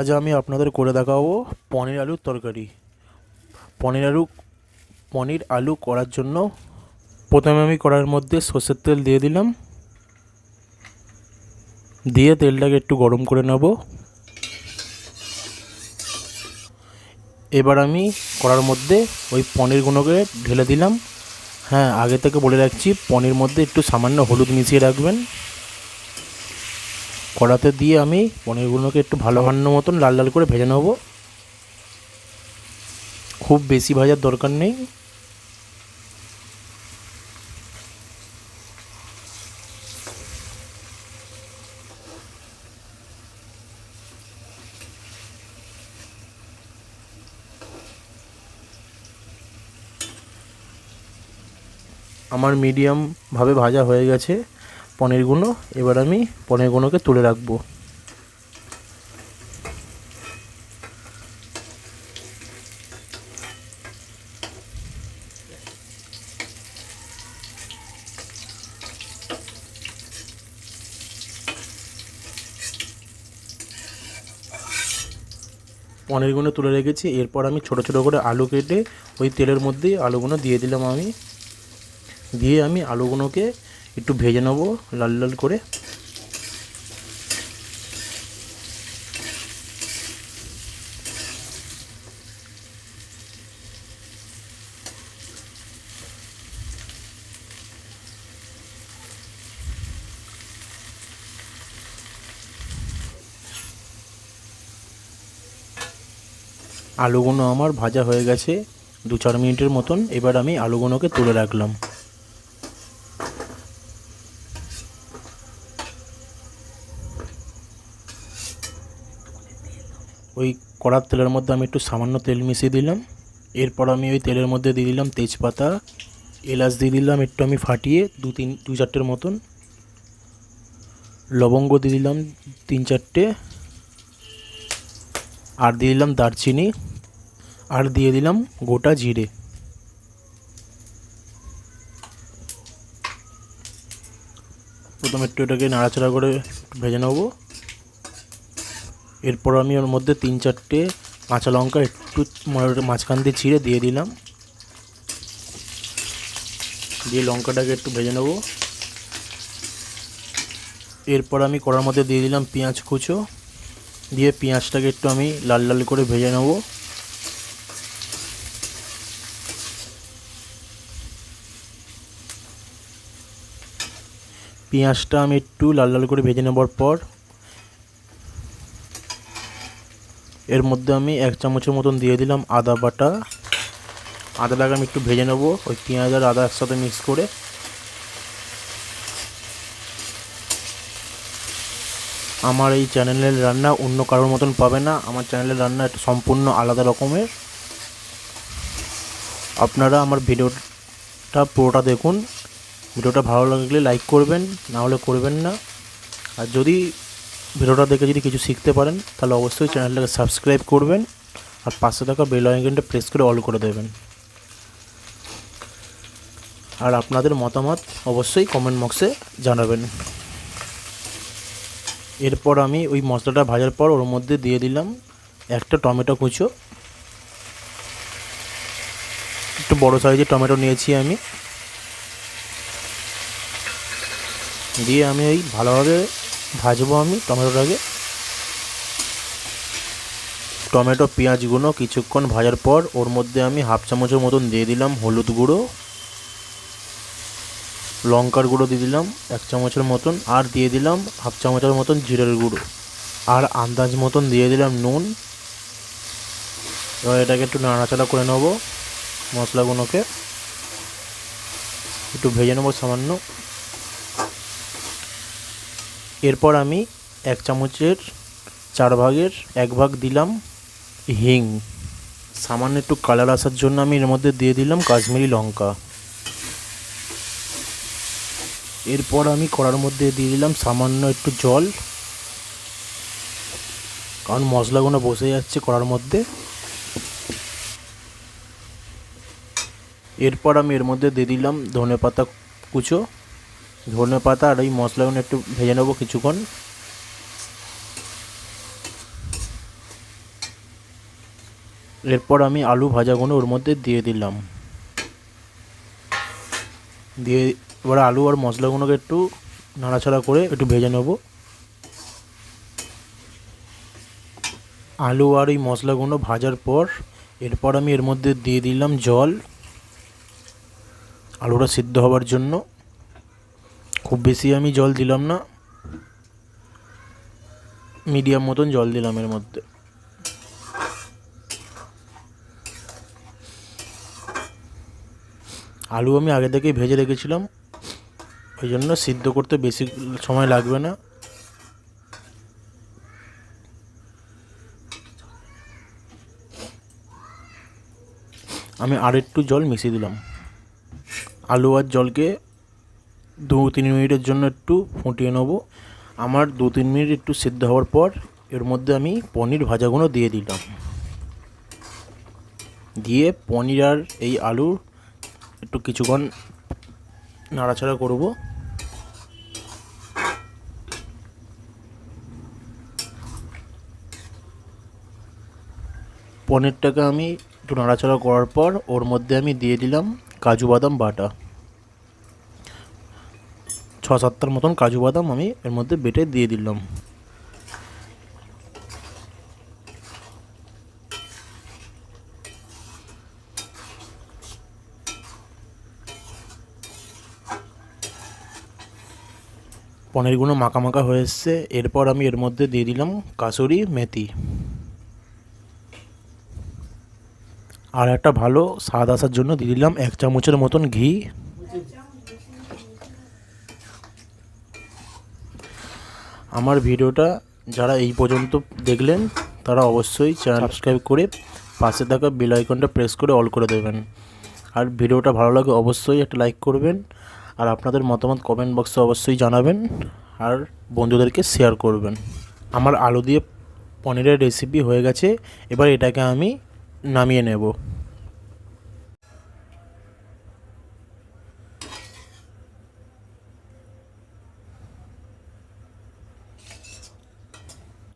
আজ আমি আপনাদের করে দেখাবো পনির আলুর তরকারি। পনির আলু পনির আলু করার জন্য প্রথমে আমি কড়াইয়ের মধ্যে সর্ষের তেল দিয়ে দিলাম। দিয়ে তেলটাকে একটু গরম করে নেব। এবার আমি কড়ার মধ্যে ওই পনিরগুলোকে ঢেলে দিলাম। হ্যাঁ আগে থেকে বলে রাখছি, পনির মধ্যে একটু সামান্য হলুদ মিশিয়ে রাখবেন। কড়াতে দিয়ে আমি পনিরগুলোকে একটু ভালো ভান্ন মতন লাল লাল করে ভেজে নেব। খুব বেশি ভাজার দরকার নেই। আমার মিডিয়ামভাবে ভাজা হয়ে গেছে। পনিরগুলো, এবার আমি পনিরগুলোকে তুলে রাখব। পনিরগুলো তুলে রেখেছি, এরপর আমি ছোট ছোট করে আলু কেটে ওই তেলের মধ্যেই আলুগুলো দিয়ে দিলাম আমি। দিয়ে আমি আলুগুলোকে একটু ভেজে নেব, লাল লাল করে। আলুগুলো আমার ভাজা হয়ে গেছে, দু চার মিনিটের মতন। এবার আমি আলুগুলোকে তুলে রাখলাম। ওই কড়ার তেলের মধ্যে আমি একটু সামান্য তেল মিশিয়ে দিলাম। এরপর আমি ওই তেলের মধ্যে দিয়ে দিলাম তেজপাতা, এলাচ দিয়ে দিলাম, একটু আমি ফাটিয়ে দু তিন, দু চারটের মতন। লবঙ্গ দিয়ে দিলাম তিন চারটে। আর দিয়ে দিলাম দারচিনি। আর দিয়ে দিলাম গোটা জিরে। প্রথমে একটু এটাকে নাড়াচাড়া করে ভেজে নেব। এরপর আমি ওর মধ্যে তিন চারটে কাঁচা লঙ্কা একটু মাঝখান দিয়ে ছিঁড়ে দিয়ে দিলাম। দিয়ে লঙ্কাটাকে একটু ভেজে নেব। এরপর আমি কড়ার মধ্যে দিয়ে দিলাম পেঁয়াজ কুচো। দিয়ে পেঁয়াজটাকে একটু আমি লাল লাল করে ভেজে নেব। পেঁয়াজটা আমি একটু লাল লাল করে ভেজে নেবার পর এর মধ্যে আমি এক চামচের মতন দিয়ে দিলাম আদা বাটা। আদাটাকে আমি একটু ভেজে নেব, ওই পেঁয়াজ আর আদা একসাথে মিক্স করে। আমার এই চ্যানেলের রান্না অন্য কারোর মতন পাবে না, আমার চ্যানেলের রান্না একটা সম্পূর্ণ আলাদা রকমের। আপনারা আমার ভিডিওটা পুরোটা দেখুন, ভিডিওটা ভালো লাগলে লাইক করবেন, না হলে করবেন না। আর যদি ভিডিওটা দেখে যদি কিছু শিখতে পারেন, তাহলে অবশ্যই চ্যানেলটাকে সাবস্ক্রাইব করবেন আর পাশে থাকা বেল আইকনটা প্রেস করে অল করে দেবেন। আর আপনাদের মতামত অবশ্যই কমেন্ট বক্সে জানাবেন। এরপর আমি ওই মশলাটা ভাজার পর ওর মধ্যে দিয়ে দিলাম একটা টমেটো কুচো। একটু বড় সাইজের টমেটো নিয়েছি আমি। দিয়ে আমি ওই ভালোভাবে ভাজবো আমি টমেটোটাকে। টমেটো পেঁয়াজগুলো কিছুক্ষণ ভাজার পর ওর মধ্যে আমি হাফ চামচের মতন দিয়ে দিলাম হলুদ গুঁড়ো, লঙ্কার গুঁড়ো দিয়ে দিলাম এক চামচের মতন, আর দিয়ে দিলাম হাফ চামচের মতন জিরের গুঁড়ো। আর আন্দাজ মতন দিয়ে দিলাম নুন। এবার এটাকে একটু নাড়াচাড়া করে নেব মশলাগুলোকে। একটু ভেজে নেব সামান্য। এরপর আমি এক চামচের চার ভাগের এক ভাগ দিলাম হিং। সামান্য একটু কালার আসার জন্য আমি এর মধ্যে দিয়ে দিলাম কাশ্মীরি লঙ্কা। এরপর আমি কড়ার মধ্যে দিয়ে দিলাম সামান্য একটু জল। কারণ মশলাগুলো বসে যাচ্ছে কড়ার মধ্যে। এরপর আমি এর মধ্যে দিয়ে দিলাম ধনে পাতা কুচো। ধনে পাতা আর ওই মশলাগুলো একটু ভেজে নেব কিছুক্ষণ। এরপর আমি আলু ভাজাগুলো ওর মধ্যে দিয়ে দিলাম। দিয়ে এবার আলু আর মশলাগুলোকে একটু নাড়াচাড়া করে একটু ভেজে নেব। আলু আর এই মশলাগুলো ভাজার পর এরপর আমি এর মধ্যে দিয়ে দিলাম জল। আলুটা সিদ্ধ হওয়ার জন্য। খুব বেশি আমি জল দিলাম না। মিডিয়াম মতন জল দিলাম এর মধ্যে। আলু আমি আগে থেকেই ভেজে রেখেছিলাম। ওই জন্য সিদ্ধ করতে বেশি সময় লাগবে না। আমি আর একটু জল মিশিয়ে দিলাম। আলু আর জলকে দু তিন মিনিটের জন্য একটু ফুটিয়ে নেব। আমার দু তিন মিনিট একটু সিদ্ধ হওয়ার পর এর মধ্যে আমি পনির ভাজাগুলো দিয়ে দিলাম। দিয়ে পনির আর এই আলু একটু কিছুক্ষণ নাড়াচাড়া করব। পনিরটাকে আমি একটু নাড়াচাড়া করার পর ওর মধ্যে আমি দিয়ে দিলাম কাজু বাদাম বাটা। ছ সাতটার মতন কাজু বাদাম আমি এর মধ্যে বেটে দিয়ে দিলাম। পনিরগুলো মাখা মাখা হয়ে এসছে। এরপর আমি এর মধ্যে দিয়ে দিলাম কাসুরি মেথি। আর একটা ভালো স্বাদ আসার জন্য দিয়ে দিলাম এক চামচের মতন ঘি। আমার ভিডিওটা যারা এই পর্যন্ত দেখলেন, তারা অবশ্যই চ্যানেল সাবস্ক্রাইব করে পাশে থাকা বেল আইকনটা প্রেস করে অল করে দেবেন। আর ভিডিওটা ভালো লাগে অবশ্যই একটা লাইক করবেন, আর আপনাদের মতামত কমেন্ট বক্সে অবশ্যই জানাবেন, আর বন্ধুদেরকে শেয়ার করবেন। আমার আলু দিয়ে পনিরের রেসিপি হয়ে গেছে, এবার এটাকে আমি নামিয়ে নেব।